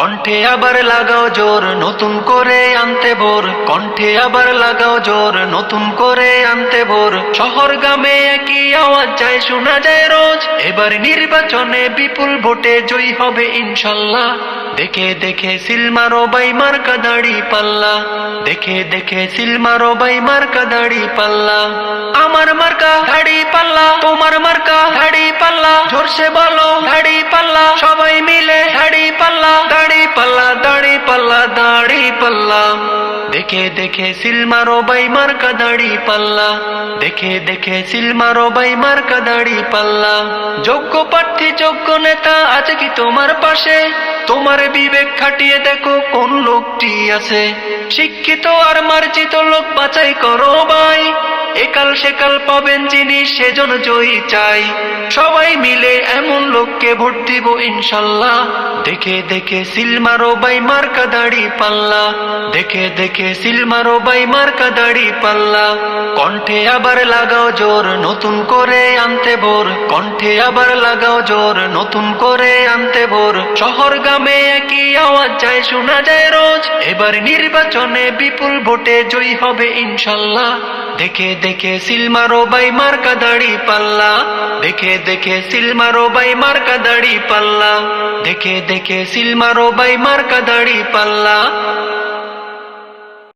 কণ্ঠে আবার লাগাও জোর, নতুন করে আনতে ভোর। কণ্ঠে আবার লাগাও জোর, নতুন করে আনতে ভোর। শহর গ্রামে একই আওয়াজ যায়, শোনা যায় রোজ। এবার নির্বাচনে বিপুল ভোটে জয়ী হবে ইনশাল্লাহ। দেখে দেখে সিলমারো বাই মার্কা দাড়ি পাল্লা। দেখে দেখে সিলমারো বাই মার্কা দাড়ি পাল্লা। আমার মার্কা দাড়ি পাল্লা, তোমার মার্কা দাড়ি পাল্লা। জোরসে বলো দাড়ি পাল্লা। সবাই পাল্লা দেখে দেখে সিলমারো বাই মার্কা দাড়ি পাল্লা। দেখে দেখে সিলমারো বাই মার্কা দাড়ি পাল্লা। যোগ্য প্রার্থী, যোগ্য নেতা আছে কি তোমার পাশে? তোমার বিবেক খাটিয়ে দেখো কোন লোকটি আছে। শিক্ষিত আর মার্জিত লোক বাছাই করো ভাই। একাল সেকাল পাবেন যিনি, সেজন জয়ী চাই। সবাই লোককে ভোট দিব ইনশাল্লাহ। দেখে দেখে সিলমারো বাই মার্কা দাড়ি পাল্লা। দেখে দেখে সিলমারো বাই মার্কা দাড়ি পাল্লা। কণ্ঠে আবার লাগাও জোর, নতুন করে আনতে ভোর। কণ্ঠে আবার লাগাও জোর, নতুন করে আনতে ভোর। শহর গ্রামে একই আওয়াজ যায়, শোনা যায় রোজ। এবার নির্বাচনে বিপুল ভোটে জয়ী হবে ইনশাল্লাহ। দেখে দেখে সিলমারো বাই মার্কা দাড়ি পাল্লা। দেখে দেখে সিলমারো বাই মার্কা দাড়ি পাল্লা। দেখে দেখে সিলমারো বাই মার্কা দাড়ি পাল্লা।